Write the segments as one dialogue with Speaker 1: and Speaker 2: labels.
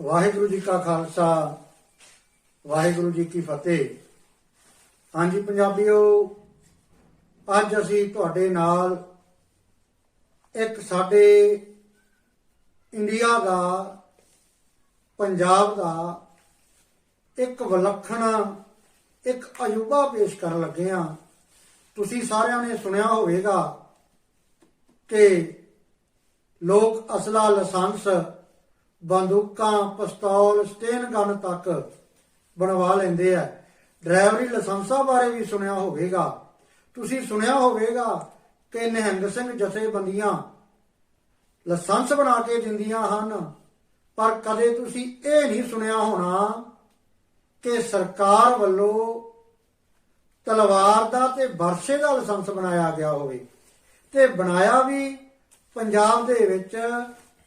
Speaker 1: ਵਾਹਿਗੁਰੂ ਜੀ ਕਾ ਖਾਲਸਾ, ਵਾਹਿਗੁਰੂ ਜੀ ਕੀ ਫਤਿਹ। ਹਾਂਜੀ ਪੰਜਾਬੀਓ, ਅੱਜ ਅਸੀਂ ਤੁਹਾਡੇ ਨਾਲ ਇੱਕ ਸਾਡੇ ਇੰਡੀਆ ਦਾ, ਪੰਜਾਬ ਦਾ ਇੱਕ ਵਿਲੱਖਣ, ਇੱਕ ਅਜੂਬਾ ਪੇਸ਼ ਕਰਨ ਲੱਗੇ ਹਾਂ। ਤੁਸੀਂ ਸਾਰਿਆਂ ਨੇ ਸੁਣਿਆ ਹੋਵੇਗਾ ਕਿ ਲੋਕ ਅਸਲਾ ਲਾਇਸੈਂਸ ਬੰਦੂਕਾਂ, ਪਿਸਤੌਲ, ਸਟੇਨ ਗਨ ਤੱਕ ਬਣਵਾ ਲੈਂਦੇ ਆ। ਡਰਾਈਵਰੀ ਲਾਇਸੈਂਸਾਂ ਬਾਰੇ ਵੀ ਸੁਣਿਆ ਹੋਵੇਗਾ। ਤੁਸੀਂ ਸੁਣਿਆ ਹੋਵੇਗਾ ਕਿ ਨਿਹੰਗ ਸਿੰਘ ਜਥੇਬੰਦੀਆਂ ਲਾਇਸੈਂਸ ਬਣਾ ਕੇ ਦਿੰਦੀਆਂ ਹਨ, ਪਰ ਕਦੇ ਤੁਸੀਂ ਇਹ ਨਹੀਂ ਸੁਣਿਆ ਹੋਣਾ ਕਿ ਸਰਕਾਰ ਵੱਲੋਂ ਤਲਵਾਰ ਦਾ ਤੇ ਵਰਸ਼ੇ ਦਾ ਲਾਇਸੈਂਸ ਬਣਾਇਆ ਗਿਆ ਹੋਵੇ। ਤੇ ਬਣਾਇਆ ਵੀ ਪੰਜਾਬ ਦੇ ਵਿੱਚ,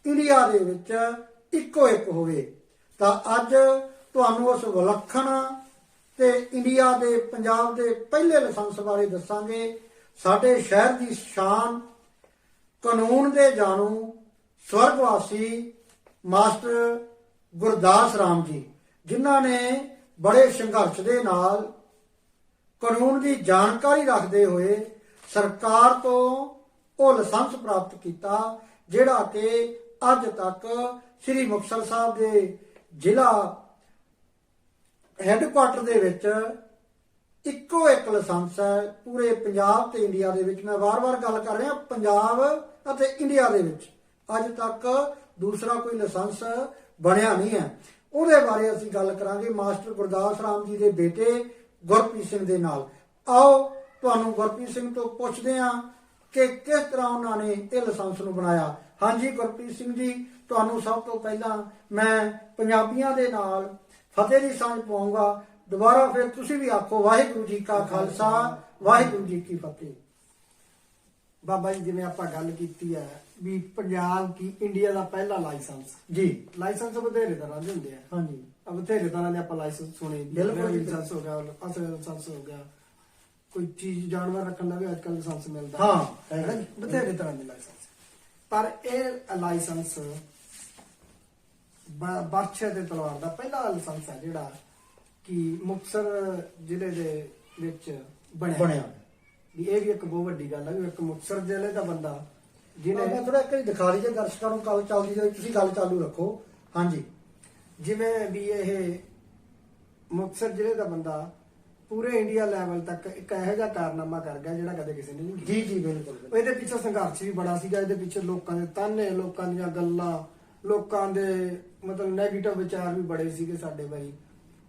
Speaker 1: ਇੰਡੀਆ ਦੇ ਵਿੱਚ ਇੱਕੋ ਇੱਕ ਹੋਵੇ, ਤਾਂ ਅੱਜ ਤੁਹਾਨੂੰ ਉਸ ਵਿਲੱਖਣ ਤੇ ਇੰਡੀਆ ਦੇ, ਪੰਜਾਬ ਦੇ ਪਹਿਲੇ ਲਾਇਸੈਂਸ ਬਾਰੇ ਦੱਸਾਂਗੇ। ਸਾਡੇ ਸ਼ਹਿਰ ਦੀ ਸ਼ਾਨ, ਕਾਨੂੰਨ ਦੇ ਜਾਣੂ ਸਵਰਗਵਾਸੀ ਮਾਸਟਰ ਗੁਰਦਾਸ ਰਾਮ ਜੀ, ਜਿਨ੍ਹਾਂ ਨੇ ਬੜੇ ਸੰਘਰਸ਼ ਦੇ ਨਾਲ ਕਾਨੂੰਨ ਦੀ ਜਾਣਕਾਰੀ ਰੱਖਦੇ ਹੋਏ ਸਰਕਾਰ ਤੋਂ ਉਹ ਲਾਇਸੈਂਸ ਪ੍ਰਾਪਤ ਕੀਤਾ, ਜਿਹੜਾ ਕਿ ਅੱਜ ਤੱਕ ਸ੍ਰੀ ਮੁਕਤਸਰ ਸਾਹਿਬ ਦੇ ਜ਼ਿਲ੍ਹਾ ਹੈੱਡਕੁਆਟਰ ਦੇ ਵਿੱਚ ਇੱਕੋ ਇੱਕ ਲਾਇਸੈਂਸ ਹੈ ਪੂਰੇ ਪੰਜਾਬ ਤੇ ਇੰਡੀਆ ਦੇ ਵਿੱਚ। ਮੈਂ ਵਾਰ-ਵਾਰ ਗੱਲ ਕਰ ਰਿਹਾ, ਪੰਜਾਬ ਅਤੇ ਇੰਡੀਆ ਦੇ ਵਿੱਚ। ਅੱਜ ਤੱਕ ਦੂਸਰਾ ਕੋਈ ਲਾਇਸੈਂਸ ਬਣਿਆ ਨਹੀਂ ਹੈ। ਉਹਦੇ ਬਾਰੇ ਅਸੀਂ ਗੱਲ ਕਰਾਂਗੇ ਮਾਸਟਰ ਗੁਰਦਾਸ ਰਾਮ ਜੀ ਦੇ ਬੇਟੇ ਗੁਰਪ੍ਰੀਤ ਸਿੰਘ ਦੇ ਨਾਲ। ਆਓ, ਤੁਹਾਨੂੰ ਗੁਰਪ੍ਰੀਤ ਸਿੰਘ ਤੋਂ ਪੁੱਛਦੇ ਹਾਂ ਕਿ ਕਿਸ ਤਰ੍ਹਾਂ ਉਹਨਾਂ ਨੇ ਇਹ ਲਾਇਸੈਂਸ ਨੂੰ ਬਣਾਇਆ। ਹਾਂਜੀ ਗੁਰਪ੍ਰੀਤ ਸਿੰਘ ਜੀ ਤੁਹਾਨੂੰ ਸਭ ਤੋਂ ਪਹਿਲਾਂ ਮੈਂ ਪੰਜਾਬੀਆਂ ਦੇ ਨਾਲ ਫਤਿਹ ਦੀ ਸਾਂਝ ਪਾਉਂਗਾ। ਦੁਬਾਰਾ ਫਿਰ ਤੁਸੀਂ ਵੀ ਆਖੋ ਵਾਹਿਗੁਰੂ ਜੀ ਕਾ ਖਾਲਸਾ ਵਾਹਿਗੁਰੂ ਜੀ ਕੀ ਫਤਿਹ।
Speaker 2: ਬਾਬਾ ਜੀ ਜਿਵੇਂ ਆਪਾਂ ਗੱਲ ਕੀਤੀ ਹੈ ਵੀ ਪੰਜਾਬ ਕੀ ਇੰਡੀਆ ਦਾ ਪਹਿਲਾ ਲਾਇਸੈਂਸ।
Speaker 1: ਜੀ।
Speaker 2: ਲਾਇਸੈਂਸ ਬਥੇਰੇ ਤਰ੍ਹਾਂ ਦੇ ਹੁੰਦੇ ਆ।
Speaker 1: ਹਾਂਜੀ।
Speaker 2: ਬਥੇਰੇ ਤਰ੍ਹਾਂ ਦੇ ਆਪਾਂ ਲਾਇਸੈਂਸ ਸੁਣੇ।
Speaker 1: ਬਿਲਕੁਲ।
Speaker 2: ਲਾਇਸੈਂਸ ਹੋ ਗਿਆ ਅਸਲ ਲਾਇਸੈਂਸ ਹੋ ਗਿਆ। ਕੋਈ ਚੀਜ਼ ਜਾਨਵਰ ਰੱਖਣ ਦਾ ਵੀ ਅੱਜ ਕੱਲ੍ਹ ਲਾਇਸੈਂਸ ਮਿਲਦਾ।
Speaker 1: ਹਾਂ,
Speaker 2: ਹੈ ਨਾ ਜੀ? ਬਥੇਰੇ ਤਰ੍ਹਾਂ ਦੇ ਲਾਇਸੈਂਸ। ਪਰ ਇਹ ਲਾਇਸੈਂਸ ਬਾਦਸ਼ਾਹ ਦੇ ਤਲਵਾਰ ਦਾ ਪਹਿਲਾ ਲਾਇਸੈਂਸ ਹੈ ਜਿਹੜਾ ਕਿ ਮੁਕਤਸਰ ਜ਼ਿਲ੍ਹੇ ਦੇ ਵਿੱਚ ਬਣਿਆ।
Speaker 1: ਬਣਿਆ।
Speaker 2: ਵੀ ਇਹ ਵੀ ਇੱਕ ਬਹੁਤ ਵੱਡੀ ਗੱਲ ਹੈ ਵੀ ਇੱਕ ਮੁਕਤਸਰ ਜ਼ਿਲ੍ਹੇ ਦਾ ਬੰਦਾ
Speaker 1: ਮੈਂ
Speaker 2: ਜਿਹਨੇ
Speaker 1: ਥੋੜਾ ਇੱਕ ਵਾਰੀ ਦਿਖਾ ਲਈਏ ਦਰਸ਼ਕਾਂ ਨੂੰ ਕੱਲ ਚੱਲਦੀ ਰਹੀ ਤੁਸੀਂ ਗੱਲ ਚਾਲੂ ਰੱਖੋ। ਹਾਂਜੀ।
Speaker 2: ਜਿਵੇਂ ਵੀ ਇਹ ਮੁਕਤਸਰ ਜ਼ਿਲ੍ਹੇ ਦਾ ਬੰਦਾ ਪੂਰੇ ਇੰਡੀਆ ਲੈਵਲ ਤੱਕ ਇੱਕ ਇਹੋ ਜਿਹਾ ਕਾਰਨਾਮਾ ਕਰ ਗਿਆ ਜਿਹੜਾ ਕਦੇ ਕਿਸੇ ਨੇ ਨਹੀਂ ਕੀਤਾ
Speaker 1: ਜੀ ਜੀ ਬਿਲਕੁਲ।
Speaker 2: ਇਹਦੇ ਪਿੱਛੇ ਸੰਘਰਸ਼ ਵੀ ਬੜਾ ਸੀਗਾ ਇਹਦੇ ਪਿੱਛੇ ਲੋਕਾਂ ਦੇ ਤਾਨੇ ਲੋਕਾਂ ਦੀਆਂ ਗੱਲਾਂ ਲੋਕਾਂ ਦੇ ਮਤਲਬ 네ਗੇਟਿਵ ਵਿਚਾਰ ਵੀ ਬੜੇ ਸੀਗੇ ਸਾਡੇ ਬਾਈ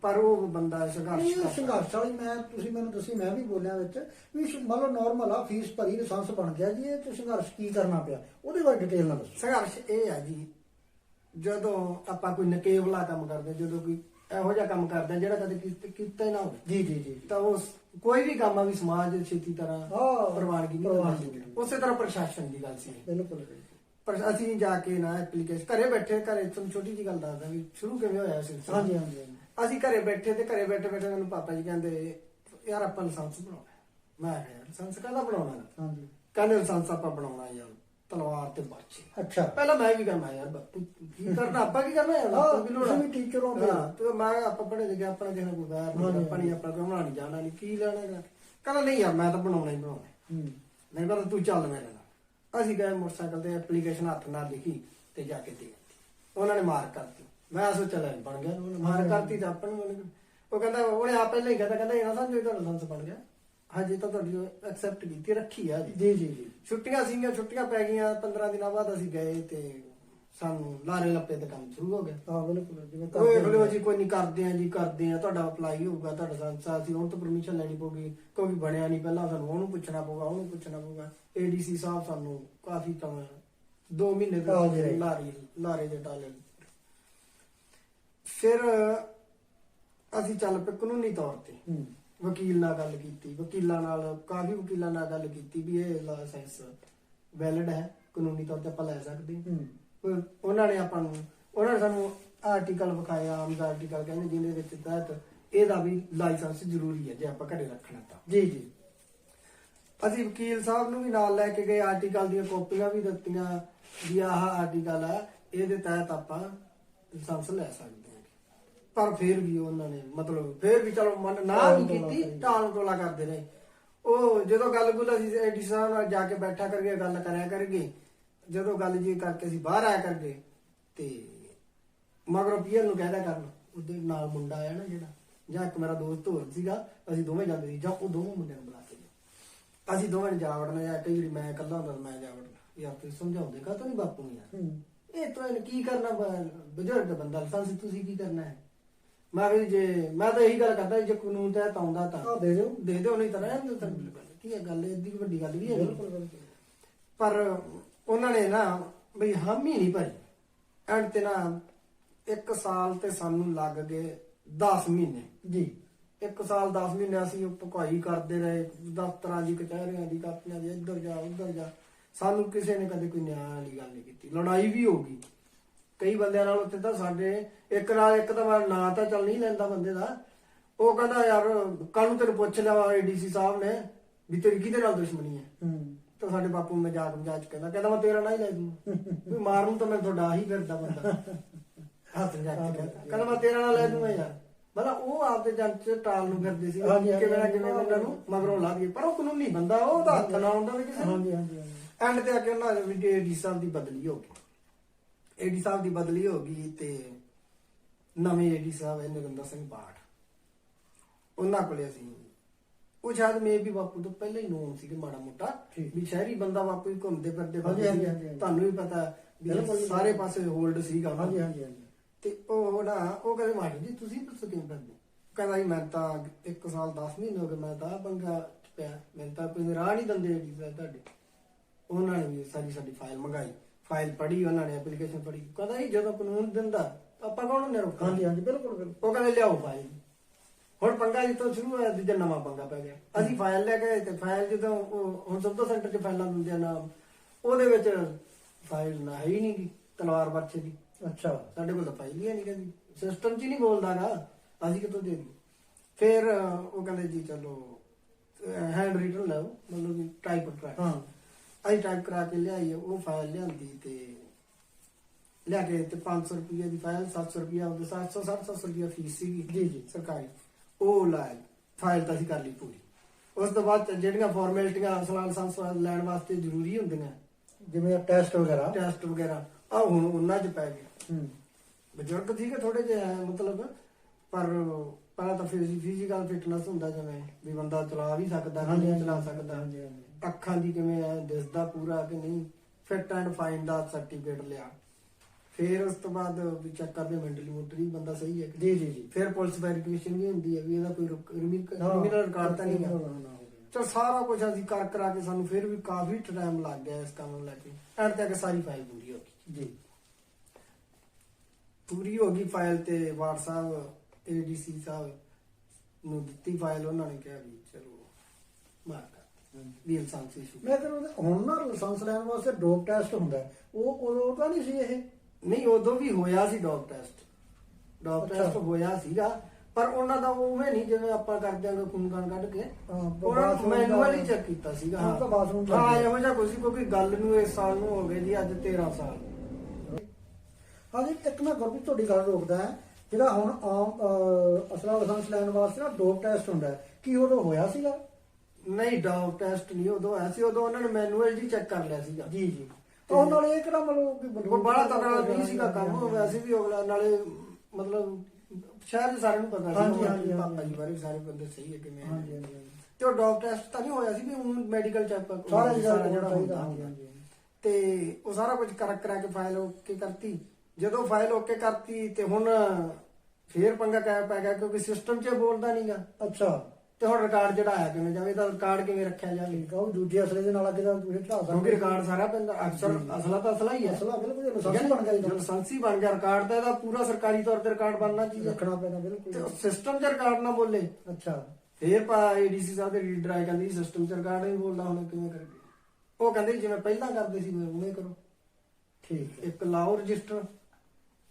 Speaker 2: ਪਰ ਉਹ ਬੰਦਾ ਸੰਘਰਸ਼।
Speaker 1: ਸੰਘਰਸ਼ ਵਾਲੀ ਮੈਂ ਤੁਸੀਂ ਮੈਨੂੰ ਦੱਸੀ ਮੈਂ ਵੀ ਬੋਲਿਆ ਵਿੱਚ ਵੀ ਮੰਨ ਲਓ ਨਾਰਮਲ ਆ ਫੀਸ ਭਰੀ ਲਾਇਸੈਂਸ ਬਣ ਗਿਆ ਜੀ ਇਹ ਤੇ ਸੰਘਰਸ਼ ਕੀ ਕਰਨਾ ਪਿਆ ਉਹਦੇ ਬਾਰੇ ਡਿਟੇਲ ਨਾਲ ਦੱਸੋ
Speaker 2: ਸੰਘਰਸ਼ ਇਹ ਆ ਜੀ ਜਦੋਂ ਆਪਾਂ ਕੋਈ ਨਕੇਵਲਾ ਕੰਮ ਕਰਦੇ ਜਦੋਂ ਕੋਈ ਇਹੋ ਜਿਹਾ ਕੰਮ ਕਰਦੇ ਜਿਹੜਾ ਕਦੇ ਕੀਤ- ਕੀਤਾ ਹੀ ਨਾ ਹੋਵੇ
Speaker 1: ਜੀ ਜੀ ਜੀ
Speaker 2: ਤਾਂ ਉਸ ਕੋਈ ਵੀ ਕੰਮ ਆ ਵੀ ਸਮਾਜ ਦੇ ਛੇਤੀ ਤਰ੍ਹਾਂ
Speaker 1: ਹਾਂ,
Speaker 2: ਪ੍ਰਵਾਨਗੀ ਨਹੀਂ
Speaker 1: ਪ੍ਰਵਾਨਗੀ
Speaker 2: ਦਿੰਦਾ।
Speaker 1: ਨਹੀਂ।
Speaker 2: ਉਸੇ ਤਰ੍ਹਾਂ ਪ੍ਰਸ਼ਾਸਨ ਦੀ ਗੱਲ ਸੀ।
Speaker 1: ਬਿਲਕੁਲ ਬਿਲਕੁਲ।
Speaker 2: ਪਰ ਅਸੀਂ ਜਾ ਕੇ ਨਾ ਐਪਲੀਕੇਸ਼ਨ ਘਰੇ ਬੈਠੇ ਘਰੇ ਤੁਹਾਨੂੰ ਛੋਟੀ ਜੀ ਗੱਲ ਦੱਸਦਾ ਵੀ ਸ਼ੁਰੂ ਕਿਵੇਂ ਹੋਇਆ ਸੀ
Speaker 1: ਹਾਂਜੀ ਹਾਂਜੀ ਹਾਂਜੀ।
Speaker 2: ਅਸੀਂ ਘਰੇ ਬੈਠੇ ਤੇ ਘਰੇ ਬੈਠੇ ਬੈਠੇ ਮੈਨੂੰ ਪਾਪਾ ਜੀ ਕਹਿੰਦੇ ਯਾਰ ਆਪਾਂ ਲਾਇਸੈਂਸ ਬਣਾਉਣਾ ਹੈ। ਮੈਂ ਕਿਹਾ ਯਾਰ ਲਾਇਸੈਂਸ ਕਾਹਦਾ ਬਣਾਉਣਾ ਹੈ?
Speaker 1: ਹਾਂਜੀ
Speaker 2: ਕਹਿੰਦੇ ਲਾਇਸੈਂਸ ਆਪਾਂ ਬਣਾਉਣਾ ਯਾਰ ਤਲਵਾਰ ਤੇ ਬਾਛੀ
Speaker 1: ਅੱਛਾ।
Speaker 2: ਪਹਿਲਾਂ ਮੈਂ ਵੀ ਕਰਨਾ ਯਾਰ ਬ- ਤੂੰ ਕੀ ਕਰਨਾ? ਆਪਾਂ ਕੀ ਕਰਨਾ ਯਾਰ? ਆਪਾਂ ਕੀ ਲੋੜ
Speaker 1: ਤੁਸੀਂ? ਵੀ ਟੀਚਰ ਹੋ ਗਏ
Speaker 2: ਹਾਂ ਤੇ ਮੈਂ ਆਪਾਂ ਪੜ੍ਹੇ ਲਿਖੇ ਆਪਣਾ ਕਿਸੇ ਵੈਰ
Speaker 1: ਹਾਂਜੀ,
Speaker 2: ਨਹੀਂ ਆਪਾਂ ਨਹੀਂ ਆਪਾਂ ਕੋਈ ਬਣਾਉਣੀ ਜਾਣਾ ਨਹੀਂ ਕੀ ਲੈਣਾ ਹੈਗਾ? ਕਹਿੰਦਾ ਨਹੀਂ ਯਾਰ ਮੈਂ ਤਾਂ ਬਣਾਉਣਾ ਹੀ ਬਣਾਉਣਾ ਹੈ। ਨਹੀਂ ਪਤਾ ਤੂੰ ਚੱਲ ਮੇਰੇ ਨਾਲ। ਅਸੀਂ ਗਏ ਮੋਟਰਸਾਈਕਲ ਤੇ ਐਪਲੀਕੇਸ਼ਨ ਹੱਥ ਨਾਲ ਲਿਖੀ ਤੇ ਜਾ ਕੇ ਦੇ ਦਿੱਤੀ। ਉਹਨਾਂ ਨੇ ਮਾਰ ਕਰਤੀ। ਮੈਂ ਸੋਚਿਆ ਲੈ ਬਣ ਗਿਆ। ਉਹਨੇ ਮਾਰ ਕਰਤੀ ਤਾਂ ਆਪਾਂ ਨੂੰ ਉਹਨੇ- ਉਹ ਕਹਿੰਦਾ ਉਹਨੇ ਆ ਪਹਿਲਾਂ ਹੀ ਕਹਿੰਦਾ ਕਹਿੰਦਾ ਇਹਨਾਂ ਸਮਝੋ ਤੁਹਾਡਾ ਲਾਇਸੈਂਸ ਬਣ ਗਿਆ। ਹਜੇ ਤਾਂ ਤੁਹਾਡੀ ਐਕਸੈਪਟ ਕੀਤੀ ਰੱਖੀ ਆ ਜੀ
Speaker 1: ਜੀ ਜੀ।
Speaker 2: ਛੁੱਟੀਆਂ ਸੀਗੀਆਂ ਛੁੱਟੀਆਂ ਪੈ ਗਈਆਂ 15 ਦਿਨਾਂ ਬਾਅਦ ਅਸੀਂ ਗਏ ਤੇ ਸਾਨੂੰ ਲਾਰੇ ਲੱਪੇ ਤੇ ਕੰਮ ਸ਼ੁਰੂ ਹੋ ਗਿਆ।
Speaker 1: ਹਾਂ ਬਿਲਕੁਲ ਜਿਵੇਂ ਕਰਦੇ
Speaker 2: ਅਗਲੇ ਜੀ ਕੋਈ ਨਹੀਂ ਕਰਦੇ ਆ ਜੀ ਕਰਦੇ ਆ ਤੁਹਾਡਾ ਅਪਲਾਈ ਹੋਊਗਾ ਤੁਹਾਡਾ ਸੰਸਾ ਅਸੀਂ ਉਹਨਾਂ ਤੋਂ ਪਰਮਿਸ਼ਨ ਲੈਣੀ ਪਊਗੀ ਕਿਉਂਕਿ ਬਣਿਆ ਨਹੀਂ ਪਹਿਲਾਂ ਸਾਨੂੰ ਉਹਨੂੰ ਪੁੱਛਣਾ ਪਊਗਾ ਉਹਨੂੰ ਪੁੱਛਣਾ ਪਊਗਾ। ਏਡੀਸੀ ਸਾਹਿਬ ਸਾਨੂੰ ਕਾਫੀ ਤਾਂ 2 ਮਹੀਨੇ
Speaker 1: ਹਾਂ।
Speaker 2: ਦੇ ਲਾਰੇ ਲਾਰੇ ਦੇ ਟਾਲੇ। ਫਿਰ ਅਸੀਂ ਚੱਲ ਪਏ ਕਾਨੂੰਨੀ ਤੌਰ ਤੇ।
Speaker 1: ਹੂੰ।
Speaker 2: ਵਕੀਲ ਨਾਲ ਗੱਲ ਕੀਤੀ ਵਕੀਲਾਂ ਨਾਲ ਕਾਫੀ ਵਕੀਲਾਂ ਨਾਲ ਗੱਲ ਕੀਤੀ ਵੀ ਇਹ ਲਾਇਸੈਂਸ ਵੈਲਿਡ ਹੈ ਕਾਨੂੰਨੀ ਤੌਰ ਤੇ ਆਪਾਂ ਲੈ ਸਕਦੇ ਹਾਂ।
Speaker 1: ਹੂੰ।
Speaker 2: ਫਿਰ ਉਹਨਾਂ ਨੇ ਆਪਾਂ ਨੂੰ ਉਹਨਾਂ ਨੇ ਸਾਨੂੰ ਆਰਟੀਕਲ ਵਿਖਾਇਆ ਆਮ ਦਾ ਆਰਟੀਕਲ ਕਹਿੰਦੇ ਜਿਹਦੇ ਵਿੱਚ ਤਹਿਤ ਇਹਦਾ ਵੀ ਲਾਇਸੈਂਸ ਜ਼ਰੂਰੀ ਹੈ ਜੇ ਆਪਾਂ ਘਰੇ ਰੱਖਣਾ ਤਾਂ।
Speaker 1: ਜੀ ਜੀ।
Speaker 2: ਅਸੀਂ ਵਕੀਲ ਸਾਹਿਬ ਨੂੰ ਵੀ ਨਾਲ ਲੈ ਕੇ ਗਏ ਆਰਟੀਕਲ ਦੀਆਂ ਕਾਪੀਆਂ ਵੀ ਦਿੱਤੀਆਂ ਵੀ ਆਹ ਆਰਟੀਕਲ ਹੈ ਇਹਦੇ ਤਹਿਤ ਆਪਾਂ ਲਾਇਸੈਂਸ ਲੈ ਸਕਦੇ ਹਾਂ। ਪਰ ਫਿਰ ਵੀ ਉਹਨਾਂ ਨੇ ਮਤਲਬ ਫਿਰ ਵੀ ਚਲੋ ਮਨ ਨਾ ਨਹੀਂ ਕੀਤੀ। ਟਾਲ ਟੋਲਾ ਕਰਦੇ ਰਹੇ। ਉਹ ਜਦੋਂ ਗੱਲ ਗੁੱਲ ਅਸੀਂ ਐਡੀ ਸਾਹਿਬ ਨਾਲ ਜਾ ਕੇ ਬੈਠਾ ਕਰਕੇ ਗੱਲ ਕਰਿਆ ਕਰਗੇ ਜਦੋਂ ਗੱਲ ਜੀ ਕਰਕੇ ਅਸੀਂ ਬਾਹਰ ਆਇਆ ਕਰਗੇ ਤੇ ਮਗਰੋਂ ਪੀਰ ਨੂੰ ਕਹਿਦਾ ਕਰਨ ਉਹਦੇ ਨਾਲ ਮੁੰਡਾ ਆਇਆ ਨਾ ਜਿਹੜਾ ਜਾਂ ਇੱਕ ਮੇਰਾ ਦੋਸਤ ਹੋਰ ਸੀਗਾ ਅਸੀਂ ਦੋਵੇਂ ਜਾਂਦੇ ਸੀ ਜਾਂ ਉਹ ਦੋਵੇਂ ਮੁੰਡਿਆਂ ਨੂੰ ਬੁਲਾ ਕੇ। ਅਸੀਂ ਦੋਵੇਂ ਨੇ ਜਾ ਵੜਨਾ ਜਾਂ ਕਈ ਵਾਰੀ ਮੈਂ ਇਕੱਲਾ ਹੁੰਦਾ ਤਾਂ ਮੈਂ ਜਾ ਵੜਨਾ। ਯਾਰ ਤੁਸੀਂ ਸਮਝਾਉਂਦੇ ਕਾ ਨਹੀਂ ਬਾਪੂ ਨੂੰ ਯਾਰ? ਇਹ ਤਾਂ ਇਹਨੇ ਕੀ ਕਰਨਾ ਬਜ਼ੁਰਗ ਬੰਦਾ ਲਾਇਸੈਂਸ ਤੁਸੀਂ ਕੀ ਕਰਨਾ ਹੈ? ਮੈਂ ਵੀ ਜੇ ਮੈਂ ਤਾਂ ਇਹੀ ਗੱਲ ਕਰਦਾ ਜੇ ਕਾਨੂੰਨ ਤਹਿਤ ਆਉਂਦਾ ਤਾਂ।
Speaker 1: ਆ ਦੇ ਦਿਓ।
Speaker 2: ਦੇ ਦਿਓ ਨਹੀਂ ਤਾਂ ਰਹਿਣ ਦਿਓ ਤਾਂ ਕੀ ਹੈ ਗੱਲ ਏਡੀ ਕੋਈ ਵੱਡੀ ਗੱਲ ਵੀ ਹੈ
Speaker 1: ਬਿਲਕੁਲ ਬਿਲਕੁਲ।
Speaker 2: ਪਰ ਉਹਨਾਂ ਨੇ ਨਾ ਬਈ ਹਾਮੀ ਨਹੀਂ ਭਰੀ। ਐਂਡ ਤੇ ਨਾ ਇੱਕ ਸਾਲ ਤੇ ਸਾਨੂੰ ਲੱਗ ਗਏ 10 ਮਹੀਨੇ।
Speaker 1: ਜੀ।
Speaker 2: ਇੱਕ ਸਾਲ 10 ਮਹੀਨੇ ਅਸੀਂ ਭਕਾਈ ਕਰਦੇ ਰਹੇ ਦਫ਼ਤਰਾਂ ਦੀ ਕਚਹਿਰੀਆਂ ਦੀ ਕਾਪੀਆਂ ਦੀ ਇੱਧਰ ਜਾ ਉੱਧਰ ਜਾ। ਸਾਨੂੰ ਕਿਸੇ ਨੇ ਕਦੇ ਕੋਈ ਨਿਆਂ ਵਾਲੀ ਗੱਲ ਨਹੀਂ ਕੀਤੀ। ਲੜਾਈ ਵੀ ਹੋ ਗਈ। ਕਈ ਬੰਦਿਆਂ ਨਾਲ ਉੱਤੇ ਤਾਂ ਸਾਡੇ ਇੱਕ ਨਾਲ ਇੱਕ ਤਾਂ ਨਾਂ ਤਾਂ ਚੱਲ ਨਹੀਂ ਲੈਂਦਾ ਬੰਦੇ ਦਾ। ਉਹ ਕਹਿੰਦਾ ਯਾਰ ਕੱਲ ਨੂੰ ਤੈਨੂੰ ਪੁੱਛ ਲਿਆ ਏਡੀਸੀ ਸਾਹਿਬ ਨੇ ਵੀ ਤੇਰੀ ਕਿਹਦੇ ਨਾਲ ਦੁਸ਼ਮਣੀ ਹੈ? ਤਾਂ ਸਾਡੇ ਬਾਪੂ ਮਜ਼ਾਕ ਮਜ਼ਾਕ ਕਹਿੰਦਾ ਕਹਿੰਦਾ ਮੈਂ ਤੇਰਾ ਨਾਂ ਹੀ ਲੈ ਦੂੰ ਵੀ ਮਾਰਨ ਤਾਂ ਮੈਂ ਤੁਹਾਡਾ ਹੀ ਫਿਰਦਾ ਬੰਦਾ। ਹੱਥ ਜਾ ਕਹਿੰਦਾ ਕਹਿੰਦਾ ਮੈਂ ਤੇਰਾ ਨਾਂ ਲੈ ਦੂੰਗਾ ਯਾਰ। ਮਤਲਬ ਉਹ ਆਪਦੇ ਜੰਟ ਚ ਟਾਲ ਨੂੰ ਫਿਰਦੇ ਸੀ ਕਿਵੇਂ ਨਾ ਕਿਵੇਂ। ਉਹਨਾਂ ਨੂੰ ਮਗਰੋਂ ਲਾ ਦਈਏ ਪਰ ਉਹ ਕਾਨੂੰਨੀ ਬੰਦਾ ਉਹ ਤਾਂ ਹੱਥ ਨਾ ਆਉਂਦਾ ਵੀ ਕਿਸੇ
Speaker 1: ਹਾਂਜੀ
Speaker 2: ਐਂਡ ਤੇ ਆ ਕੇ ਉਹਨਾਂ ਦੇ ਸਾਹਿਬ ਦੀ ਬਦਲੀ ਹੋ ਗਈ। ਏਡੀ ਸਾਹਿਬ ਦੀ ਬਦਲੀ ਹੋ ਗਈ ਤੇ ਨਵੇਂ ਏਡੀ ਸਾਹਿਬ ਇਹ ਨਰਿੰਦਰ ਸਿੰਘ ਬਾਠ ਉਹਨਾਂ ਕੋਲੇ ਅਸੀਂ ਉਹ ਸ਼ਾਇਦ ਮੇ ਵੀ ਬਾਪੂ ਤੋਂ ਪਹਿਲਾਂ ਹੀ ਨੋਨ ਸੀਗੇ ਮਾੜਾ ਮੋਟਾ। ਵੀ ਸ਼ਹਿਰੀ ਬੰਦਾ ਬਾਪੂ ਹੀ ਘੁੰਮਦੇ ਫਿਰਦੇ ਸੀ।
Speaker 1: ਹਾਂਜੀ।
Speaker 2: ਤੁਹਾਨੂੰ ਵੀ ਪਤਾ ਵੀ
Speaker 1: ਜੀ।
Speaker 2: ਸਾਰੇ ਪਾਸੇ ਹੋਲਡ ਸੀਗਾ
Speaker 1: ਹਾਂਜੀ। ਹਾਂਜੀ
Speaker 2: ਤੇ ਉਹ ਨਾ ਉਹ ਕਹਿੰਦੇ ਮਾੜੀ ਜੀ ਤੁਸੀਂ ਦੱਸੋ ਕਿਵੇਂ ਕਰਦੇ ਕਹਿੰਦਾ ਜੀ ਮੈਂ ਤਾਂ 1 ਸਾਲ 10 ਮਹੀਨੇ ਹੋ ਗਏ ਮੈਂ ਤਾਂ ਪੰਗਾ ਪਿਆ ਮੈਨੂੰ ਤਾਂ ਕੋਈ ਰਾਹ ਨਹੀਂ ਦਿੰਦੇ ਸਾਹਿਬ ਤੁਹਾਡੇ ਉਹਨਾਂ ਨੇ ਵੀ ਸਾਰੀ ਸਾਡੀ ਫਾਈਲ ਮੰਗਾਈ ਫਾਈਲ ਪੜ੍ਹੀ ਉਹਨਾਂ ਨੇ ਐਪਲੀਕੇਸ਼ਨ ਪੜ੍ਹੀ। ਕਹਿੰਦਾ ਜੀ ਜਦੋਂ ਕਾਨੂੰਨ ਦਿੰਦਾ ਆਪਾਂ ਕੌਣ ਨੇ ਰੋਕਣਾ
Speaker 1: ਹਾਂਜੀ ਹਾਂਜੀ ਬਿਲਕੁਲ ਬਿਲਕੁਲ।
Speaker 2: ਉਹ ਕਹਿੰਦੇ ਲਿਆਓ ਫਾਈਲ। ਹੁਣ ਪੰਗਾ ਜਿੱਥੋਂ ਸ਼ੁਰੂ ਹੋਇਆ ਦੂਜਾ ਨਵਾਂ ਪੰਗਾ ਪੈ ਗਿਆ। ਅਸੀਂ ਫਾਈਲ ਲੈ ਕੇ ਤੇ ਫਾਈਲ ਜਦੋਂ ਹੁਣ ਸਭ ਤੋਂ ਸੈਂਟਰ 'ਚ ਫਾਈਲਾਂ ਦਿੰਦੇ ਨਾਮ ਉਹਦੇ ਵਿੱਚ ਫਾਈਲ ਨਾ ਹੈ ਨਹੀਂ ਗੀ ਤਲਵਾਰ ਬੱਚੇ ਦੀ।
Speaker 1: ਅੱਛਾ।
Speaker 2: ਸਾਡੇ ਕੋਲ ਤਾਂ ਫਾਈਲ ਹੀ ਨਹੀਂ ਕਹਿੰਦੀ ਸਿਸਟਮ 'ਚ ਹੀ ਨਹੀਂ ਬੋਲਦਾਗਾ ਅਸੀਂ ਕਿੱਥੋਂ ਦੇ ਦੀ ਫਿਰ ਉਹ ਕਹਿੰਦੇ ਜੀ ਚਲੋ ਹੈਂਡ ਰਿਟਨ ਲਓ ਮਤਲਬ ਟਾਈਪ ਕਰਾ
Speaker 1: ਹਾਂ।
Speaker 2: ਅਸੀਂ ਟਾਈਪ ਕਰਾ ਕੇ ਲਿਆਈ ਉਹ ਫਾਈਲ ਲਿਆਂਦੀ ਤੇ ਲਿਆ ਕੇ ਤੇ 500 ਰੁਪਏ ਦੀ ਫਾਈਲ 700 ਰੁਪਏ ਉਹਦੇ 700 700 ਰੁਪਏ ਫੀਸ ਸੀਗੀ।
Speaker 1: ਜੀ ਜੀ
Speaker 2: ਸਰਕਾਰੀ। ਉਹ ਲਾਈ ਫਾਈਲ ਤਾਂ ਅਸੀਂ ਕਰ ਲਈ ਪੂਰੀ। ਉਸ ਤੋਂ ਬਾਅਦ ਜਿਹੜੀਆਂ ਫਾਰਮੈਲਿਟੀਆਂ ਅਸਲਾਂ ਲਾਇਸੈਂਸ ਲੈਣ ਵਾਸਤੇ ਜ਼ਰੂਰੀ ਹੁੰਦੀਆਂ
Speaker 1: ਜਿਵੇਂ ਟੈਸਟ ਵਗੈਰਾ।
Speaker 2: ਟੈਸਟ ਵਗੈਰਾ ਆ ਹੁਣ ਉਹਨਾਂ 'ਚ ਪੈ ਗਿਆ।
Speaker 1: ਹੂੰ।
Speaker 2: ਬਜ਼ੁਰਗ ਸੀਗੇ ਥੋੜੇ ਜਿਹੇ ਹੈ ਮਤਲਬ ਪਰ ਪਹਿਲਾਂ ਤਾਂ ਫਿਜ਼ੀਕਲ ਫਿਟਨੈਸ ਹੁੰਦਾ ਜਿਵੇਂ ਵੀ ਬੰਦਾ ਚਲਾ ਵੀ ਸਕਦਾ
Speaker 1: ਹਾਂਜੀ
Speaker 2: ਚਲਾ ਸਕਦਾ।
Speaker 1: ਹਾਂਜੀ ਹਾਂਜੀ।
Speaker 2: ਅੱਖਾਂ ਦੀ ਕਿਵੇਂ ਹੈ ਦਿਸਦਾ ਪੂਰਾ ਕਿ ਨਹੀਂ ਫਿਟ ਐਂਡ ਫਾਈਨ ਦਾ ਸਰਟੀਫਿਕੇਟ ਲਿਆ। ਫਿਰ ਉਸ ਤੋਂ ਬਾਅਦ ਵੀ ਚੈੱਕ ਕਰਦੇ ਮੈਂਟਲੀ ਮੋਟਰੀ ਬੰਦਾ ਸਹੀ ਹੈ
Speaker 1: ਜੀ ਜੀ ਜੀ।
Speaker 2: ਫਿਰ ਪੁਲਿਸ ਵੈਰੀਫਿਕੇਸ਼ਨ ਵੀ ਹੁੰਦੀ ਹੈ ਵੀ ਇਹਦਾ ਕੋਈ। ਕ੍ਰਿਮੀਨਲ ਰਿਕਾਰਡ ਤਾਂ ਨਹੀਂ ਹੈ। ਚਲ ਸਾਰਾ ਕੁਝ ਅਸੀਂ ਕਰ ਕਰਾ ਕੇ ਸਾਨੂੰ ਫਿਰ ਵੀ ਕਾਫੀ ਟਾਈਮ ਲੱਗ ਗਿਆ ਇਸ ਕੰਮ ਨੂੰ ਲੈ ਕੇ। ਐਂਡ ਤੱਕ ਸਾਰੀ ਫਾਈਲ ਪੂਰੀ ਹੋ ਗਈ।
Speaker 1: ਜੀ।
Speaker 2: ਪੂਰੀ ਹੋ ਗਈ ਫਾਈਲ ਤੇ ਵਾਰਡ ਸਾਹਿਬ ਏਡੀਸੀ ਸਾਹਿਬ ਨੂੰ ਦਿੱਤੀ ਫਾਈਲ ਉਹਨਾਂ ਨੇ ਕਿਹਾ ਵੀ ਚਲੋ ਮਾਰ ਵੀ ਲਾਇਸੈਂਸ ਇਸ਼ੂ
Speaker 1: ਮੈਂ ਕਹਿੰਦਾ ਹੁਣ ਨਾ ਲਾਇਸੈਂਸ ਲੈਣ ਵਾਸਤੇ ਡੋਪ ਟੈਸਟ ਹੁੰਦਾ ਹੈ। ਉਹ ਉਦੋਂ ਤਾਂ ਨਹੀਂ ਸੀ ਇਹ
Speaker 2: ਨਹੀਂ ਉਦੋਂ ਵੀ ਹੋਇਆ ਸੀ ਡੌਗ ਟੈਸਟ
Speaker 1: ਅੱਛਾ।
Speaker 2: ਟੈਸਟ ਹੋਇਆ ਸੀਗਾ ਪਰ ਉਹਨਾਂ ਦਾ ਉਵੇਂ ਨਹੀਂ ਜਿਵੇਂ ਆਪਾਂ ਕਰਦੇ ਹਾਂ ਖੂਨਦਾਨ ਕੱਢ ਕੇ
Speaker 1: ਹਾਂ,
Speaker 2: ਉਹਨਾਂ ਨੂੰ ਮੈਨੂਅਲੀ ਚੈੱਕ ਕੀਤਾ ਸੀਗਾ
Speaker 1: ਹਾਂ, ਤਾਂ ਬਾਥਰੂਮ
Speaker 2: ਹਾਂ। ਇਹੋ ਜਿਹਾ ਕੁਝ ਕਿਉਂਕਿ ਗੱਲ ਨੂੰ ਇਸ ਸਾਲ ਨੂੰ ਹੋ ਗਏ ਜੀ ਅੱਜ 13 ਸਾਲ
Speaker 1: ਹਾਂਜੀ ਇੱਕ ਮੈਂ ਗੁਰਪ੍ਰੀਤ ਤੁਹਾਡੀ ਗੱਲ ਰੋਕਦਾ ਹੈ ਜਿਹੜਾ ਹੁਣ ਆਮ ਅਸਲਾ ਲਾਇਸੈਂਸ ਲੈਣ ਵਾਸਤੇ ਨਾ ਡੋਪ ਟੈਸਟ ਹੁੰਦਾ ਹੈ ਕੀ ਉਦੋਂ ਹੋਇਆ ਸੀਗਾ
Speaker 2: ਨਹੀਂ ਡੌਗ ਟੈਸਟ ਨਹੀਂ ਉਦੋਂ ਆਇਆ ਸੀ ਉਦੋਂ ਉਹਨਾਂ ਨੇ ਮੈਨੂਅਲ ਜੀ ਚੈੱਕ ਕਰ ਲਿਆ ਸੀਗਾ।
Speaker 1: ਜੀ ਜੀ। ਉਹ ਨਾਲ ਇਹ ਕਿਹੜਾ ਮਤਲਬ ਕਿ ਬੰਦੂਕ
Speaker 2: ਬੜਾ ਤਕੜਾ ਨਹੀਂ ਸੀਗਾ ਕੰਮ ਵੈਸੇ ਵੀ ਅਗਲਾ ਨਾਲੇ ਮਤਲਬ ਸ਼ਹਿਰ ਦੇ ਸਾਰਿਆਂ ਨੂੰ ਪਤਾ ਸੀ
Speaker 1: ਹਾਂਜੀ, ਹਾਂਜੀ,
Speaker 2: ਪਾਪਾ। ਜੀ ਬਾਰੇ ਸਾਰੇ ਬੰਦੇ ਸਹੀ ਹੈ ਕਿਵੇਂ
Speaker 1: ਹਾਂਜੀ ਹਾਂਜੀ ਹਾਂਜੀ।
Speaker 2: ਤੇ ਉਹ ਡੌਗ ਟੈਸਟ ਤਾਂ ਨਹੀਂ ਹੋਇਆ ਸੀ ਵੀ ਉਹ ਮੈਡੀਕਲ ਚੈੱਕਅਪ
Speaker 1: ਸਾਰਾ ਜਿਹੜਾ
Speaker 2: ਜਿਹੜਾ ਹੁੰਦਾ
Speaker 1: ਹਾਂਜੀ ਹਾਂਜੀ
Speaker 2: ਤੇ ਉਹ ਸਾਰਾ ਕੁਝ ਕਰ ਕਰਾ ਕੇ ਫਾਈਲ ਓਕੇ ਕਰਤੀ। ਜਦੋਂ ਫਾਈਲ ਓਕੇ ਕਰਤੀ ਤੇ ਹੁਣ ਫੇਰ ਪੰਗਾ ਕਹਿ ਪੈ ਗਿਆ ਕਿਉਂਕਿ ਸਿਸਟਮ 'ਚ ਬੋਲਦਾ ਨਹੀਂਗਾ
Speaker 1: ਅੱਛਾ।
Speaker 2: ਤੇ ਹੁਣ ਰਿਕਾਰਡ ਜਿਹੜਾ ਆਇਆ ਕਿਵੇਂ ਜਾਵੇ ਤਾਂ ਰਿਕਾਰਡ ਕਿਵੇਂ ਰੱਖਿਆ ਜਾਵੇ?
Speaker 1: ਉਹ ਦੂਜੇ ਅਸਲੇ ਦੇ ਨਾਲ ਅੱਗੇ ਦਾ ਤੁਸੀਂ ਢਾ
Speaker 2: ਕਿਉਂਕਿ
Speaker 1: ਸਕਦੇ
Speaker 2: ਰਿਕਾਰਡ ਸਾਰਾ ਪੈਂਦਾ ਅਕਸਰ ਅਸਲਾ ਤਾਂ ਅਸਲਾ ਹੀ ਹੈ।
Speaker 1: ਅਸਲਾ ਬਿਲਕੁਲ ਲਾਇਸੈਂਸ ਬਣ ਗਿਆ ਜੀ
Speaker 2: ਲਾਇਸੈਂਸੀ ਬਣ ਗਿਆ ਰਿਕਾਰਡ ਦਾ ਇਹਦਾ ਪੂਰਾ ਸਰਕਾਰੀ ਤੌਰ ਤੇ ਰਿਕਾਰਡ ਬਣਨਾ ਚਾਹੀਦਾ
Speaker 1: ਰੱਖਣਾ ਪੈਣਾ
Speaker 2: ਤੇ
Speaker 1: ਬਿਲਕੁਲ
Speaker 2: ਸਿਸਟਮ 'ਚ ਰਿਕਾਰਡ ਨਾ ਬੋਲੇ।
Speaker 1: ਅੱਛਾ।
Speaker 2: ਫੇਰ ਪਾ ਏਡੀਸੀ ਸਾਹਿਬ ਦੇ ਰੀਡਰ ਆਏ ਕਹਿੰਦੇ ਸਿਸਟਮ 'ਚ ਰਿਕਾਰਡ ਨਹੀਂ ਬੋਲਦਾ ਹੁਣ ਕਿਵੇਂ ਕਰੀਏ? ਉਹ ਕਹਿੰਦੇ ਜੀ ਜਿਵੇਂ ਪਹਿਲਾਂ ਕਰਦੇ ਸੀ ਉਵੇਂ ਕਰੋ।
Speaker 1: ਠੀਕ ਹੈ।
Speaker 2: ਇੱਕ ਲਾਓ ਰਜਿਸਟਰ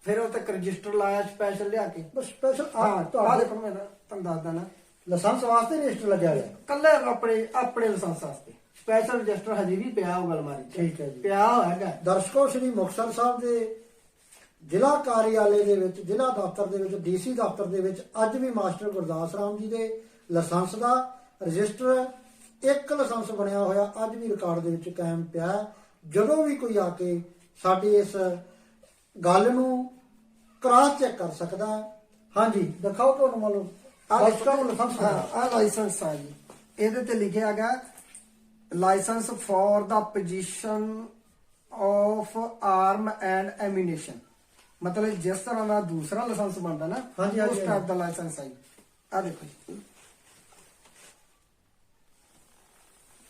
Speaker 2: ਫਿਰ ਉਹ ਤੱਕ ਰਜਿਸਟਰ ਲਾਇਆ ਸਪੈਸ਼ਲ ਲਿਆ ਕੇ।
Speaker 1: ਬਸ ਸਪੈਸ਼ਲ ਆ
Speaker 2: ਆ
Speaker 1: ਤੁਹਾਡੇ
Speaker 2: ਦੇਖੋ। ਮੈਂ ਤੁਹਾਨੂੰ ਦੱਸਦਾ ਨਾ।
Speaker 1: ਲਾਇਸੈਂਸ ਵਾਸਤੇ ਰਜਿਸਟਰ ਲੱਗਿਆ ਹੋਇਆ।
Speaker 2: ਕੱਲੇ ਆਪਣੇ ਆਪਣੇ ਲਾਇਸੈਂਸ ਵਾਸਤੇ। ਸਪੈਸ਼ਲ ਰਜਿਸਟਰ ਹਜੇ ਵੀ ਪਿਆ ਉਹ ਅਲਮਾਰੀ 'ਚ
Speaker 1: ਠੀਕ ਹੈ ਜੀ।
Speaker 2: ਪਿਆ ਹੈਗਾ
Speaker 1: ਦਰਸ਼ਕੋ ਸ੍ਰੀ ਮੁਕਤਸਰ ਸਾਹਿਬ ਦੇ ਜ਼ਿਲ੍ਹਾ ਕਾਰਿਆਲੇ ਦੇ ਵਿੱਚ ਜ਼ਿਲ੍ਹਾ ਦਫ਼ਤਰ ਦੇ ਵਿੱਚ ਡੀਸੀ ਦਫ਼ਤਰ ਦੇ ਵਿੱਚ ਅੱਜ ਵੀ ਮਾਸਟਰ ਗੁਰਦਾਸ ਰਾਮ ਜੀ ਦੇ ਲਾਇਸੈਂਸ ਦਾ ਰਜਿਸਟਰ ਇੱਕ ਲਾਇਸੈਂਸ ਬਣਿਆ ਹੋਇਆ ਅੱਜ ਵੀ ਰਿਕਾਰਡ ਦੇ ਵਿੱਚ ਕਾਇਮ ਪਿਆ ਹੈ। ਜਦੋਂ ਵੀ ਕੋਈ ਆ ਕੇ ਸਾਡੀ ਇਸ ਗੱਲ ਨੂੰ ਕ੍ਰਾਸ ਚੈੱਕ ਕਰ ਸਕਦਾ ਹੈ। ਹਾਂਜੀ ਦਿਖਾਓ ਤੁਹਾਨੂੰ ਮੰਨ ਲਓ ਲਾਇਸੈਂਸ
Speaker 2: ਹਾਂ
Speaker 1: ਮਿਲਿਆ।
Speaker 2: ਆ ਲਾਇਸੈਂਸ ਆ ਜੀ। ਇਹਦੇ ਤੇ ਲਿਖਿਆ ਗਿਆ license for the position of arm and ammunition ਮਤਲਬ ਜਿਸ ਤਰ੍ਹਾਂ ਦਾ ਦੂਸਰਾ ਲਾਇਸੈਂਸ ਬਣਦਾ ਨਾ
Speaker 1: ਹਾਂਜੀ,
Speaker 2: ਉਸ ਟਾਈਪ ਦਾ ਲਾਇਸੈਂਸ ਆ ਜੀ। ਆ ਦੇਖੋ ਜੀ।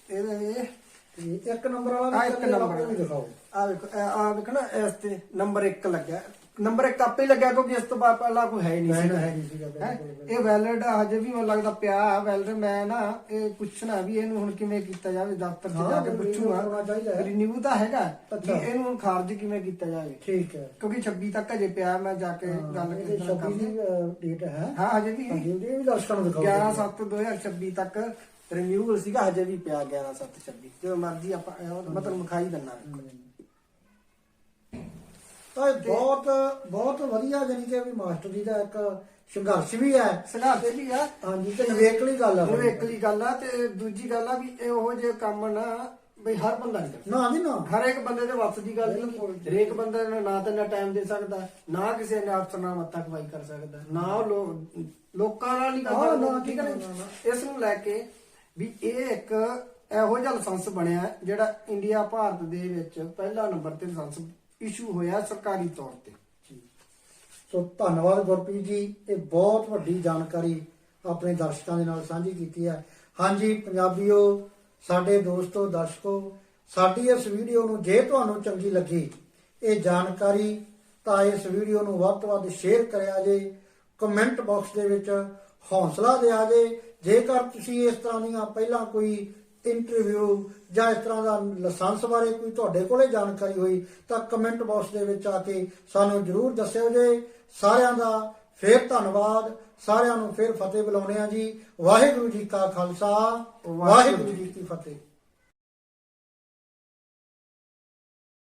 Speaker 2: ਇਹਦੇ
Speaker 1: ਤੇ ਇੱਕ ਨੰਬਰ ਵਾਲਾ
Speaker 2: ਇੱਕ ਨੰਬਰ
Speaker 1: ਦਿਖਾਓ।
Speaker 2: ਆ ਵੇਖੋ ਆ ਵੇਖੋ ਨਾ ਇਸ ਤੇ ਨੰਬਰ 1 ਲੱਗਿਆ। ਨੰਬਰ 1 ਆਪੇ ਹੀ ਲੱਗਿਆ ਕਿਉਂਕਿ ਇਸ ਤੋਂ ਬਾਅਦ ਪਹਿਲਾਂ ਕੋਈ ਹੈ ਹੀ ਨਹੀਂ
Speaker 1: ਹੈ ਸੀਗਾ
Speaker 2: ਹੈਂ?
Speaker 1: ਬਿਲਕੁਲ।
Speaker 2: ਇਹ ਵੈਲਿਡ ਹਜੇ ਵੀ ਮੈਨੂੰ ਲੱਗਦਾ ਪਿਆ ਵੈਲਿਡ ਮੈਂ ਨਾ ਇਹ ਪੁੱਛਣਾ ਵੀ ਇਹਨੂੰ ਹੁਣ ਕਿਵੇਂ ਕੀਤਾ ਜਾਵੇ ਦਫ਼ਤਰ 'ਚ
Speaker 1: ਹਾਂ,
Speaker 2: ਜਾ ਕੇ ਪੁੱਛੂਗਾ।
Speaker 1: ਹੈ।
Speaker 2: ਰਿਨਿਊ ਤਾਂ ਹੈਗਾ
Speaker 1: ਅੱਛਾ।
Speaker 2: ਇਹਨੂੰ ਹੁਣ ਖਾਰਜ ਕਿਵੇਂ ਕੀਤਾ ਜਾਵੇ।
Speaker 1: ਠੀਕ ਹੈ।
Speaker 2: ਕਿਉਂਕਿ 26 ਤੱਕ ਹਜੇ ਪਿਆ ਮੈਂ ਜਾ ਕੇ ਗੱਲ
Speaker 1: ਇਹਦੇ
Speaker 2: ਕਿਸੇ ਨਾਲ
Speaker 1: 26 ਦੀ
Speaker 2: ਕਰਦੀ
Speaker 1: ਡੇਟ ਹੈ।
Speaker 2: ਹਾਂ ਹਜੇ ਵੀ।
Speaker 1: ਹਾਂਜੀ ਇਹ ਵੀ ਦਰਸ਼ਕਾਂ ਨੂੰ ਦਿਖਾਓ।
Speaker 2: 11 7 2026 ਤੱਕ ਰਿਨਿਊਅਲ ਸੀਗਾ ਹਜੇ ਵੀ ਪਿਆ 11 7 26 ਜਦੋਂ ਮਰਜ਼ੀ ਆਪਾਂ ਇਹ ਮਤਲਬ ਮਖਾਈ ਦਿੰਨਾ
Speaker 1: ਤਾਂ ਇਹ ਬਹੁਤ ਬਹੁਤ ਵਧੀਆ ਜਾਨੀ ਕਿ ਵੀ ਮਾਸਟਰ ਜੀ ਦਾ ਇੱਕ ਸੰਘਰਸ਼ ਵੀ ਹੈ।
Speaker 2: ਤੇ ਵੀ ਆ।
Speaker 1: ਹਾਂਜੀ ਤੇ ਨਵੇਕਲੀ ਗੱਲ
Speaker 2: ਹੁਣ ਇਕਲੀ ਗੱਲ ਆ ਤੇ ਦੂਜੀ ਗੱਲ ਆ ਵੀ ਇਹ ਜਿਹੇ ਕੰਮ ਨਾ ਬਈ ਹਰ ਬੰਦਾ ਨਹੀਂ ਕਰ
Speaker 1: ਨਾ ਜੀ ਨਾ।
Speaker 2: ਹਰ ਇੱਕ ਬੰਦੇ ਦੇ ਵੱਸ ਦੀ ਗੱਲ ਨਹੀਂ ਹਰੇਕ ਬੰਦਾ ਨੇ ਨਾ ਤਾਂ ਨਾ ਟਾਈਮ ਦੇ ਸਕਦਾ ਨਾ ਕਿਸੇ ਨੇ ਅਫਸਰ ਨਾਲ ਮੱਤਾ ਖਵਾਈ ਕਰ ਸਕਦਾ ਨਾ ਲੋਕਾਂ ਨਾਲ ਨਹੀਂ ਕਰ
Speaker 1: ਹਾਂ,
Speaker 2: ਸਕਦਾ
Speaker 1: ਨਾ,
Speaker 2: ਠੀਕ ਹੈ ਇਸ ਨੂੰ ਲੈ ਕੇ ਵੀ ਇਹ ਇੱਕ ਇਹੋ ਜਿਹਾ ਲਾਇਸੈਂਸ ਬਣਿਆ ਜਿਹੜਾ ਇੰਡੀਆ ਭਾਰਤ ਦੇ ਵਿੱਚ ਪਹਿਲਾ ਨੰਬਰ ਤੇ ਲਾਇਸੈਂਸ ਇਸ਼ੂ ਹੋਇਆ ਸਰਕਾਰੀ ਤੌਰ ਤੇ।
Speaker 1: ਸੋ ਧੰਨਵਾਦ ਗੁਰਪ੍ਰੀਤ ਜੀ, ਇਹ ਬਹੁਤ ਵੱਡੀ ਜਾਣਕਾਰੀ ਆਪਣੇ ਦਰਸ਼ਕਾਂ ਦੇ ਨਾਲ ਸਾਂਝੀ ਕੀਤੀ ਹੈ। ਹਾਂਜੀ, ਪੰਜਾਬੀਓ, ਸਾਡੇ ਦੋਸਤੋ, ਦਰਸ਼ਕੋ, ਸਾਡੀ ਇਸ ਵੀਡੀਓ ਨੂੰ ਜੇ ਤੁਹਾਨੂੰ ਚੰਗੀ ਲੱਗੀ, ਇਹ ਜਾਣਕਾਰੀ ਤਾਂ ਇਸ ਵੀਡੀਓ ਨੂੰ ਵੱਧ ਤੋਂ ਵੱਧ ਸ਼ੇਅਰ ਕਰਿਆ ਜੇ, ਕਮੈਂਟ ਬਾਕਸ ਦੇ ਵਿੱਚ ਹੌਸਲਾ ਦਿਆ ਜੇ। ਜੇਕਰ ਤੁਸੀਂ ਇਸ ਤਰ੍ਹਾਂ ਦੀਆਂ ਪਹਿਲਾਂ ਕੋਈ ਇੰਟਰਵਿਊ ਜਾਂ ਇਸ ਤਰ੍ਹਾਂ ਦਾ ਲਾਇਸੈਂਸ ਬਾਰੇ ਕੋਈ ਤੁਹਾਡੇ ਕੋਲੇ ਜਾਣਕਾਰੀ ਹੋਈ ਤਾਂ ਕਮੈਂਟ ਬਾਕਸ ਦੇ ਵਿੱਚ ਆ ਕੇ ਸਾਨੂੰ ਜਰੂਰ ਦੱਸਿਓ ਜੇ। ਸਾਰਿਆਂ ਦਾ ਫੇਰ ਧੰਨਵਾਦ। ਸਾਰਿਆਂ ਨੂੰ ਫੇਰ ਫਤਿਹ ਬੁਲਾਉਂਦੇ ਆ ਜੀ। ਵਾਹਿਗੁਰੂ ਜੀ ਕਾ ਖਾਲਸਾ। ਵਾਹਿਗੁਰੂ ਜੀ ਕੀ ਫਤਿਹ।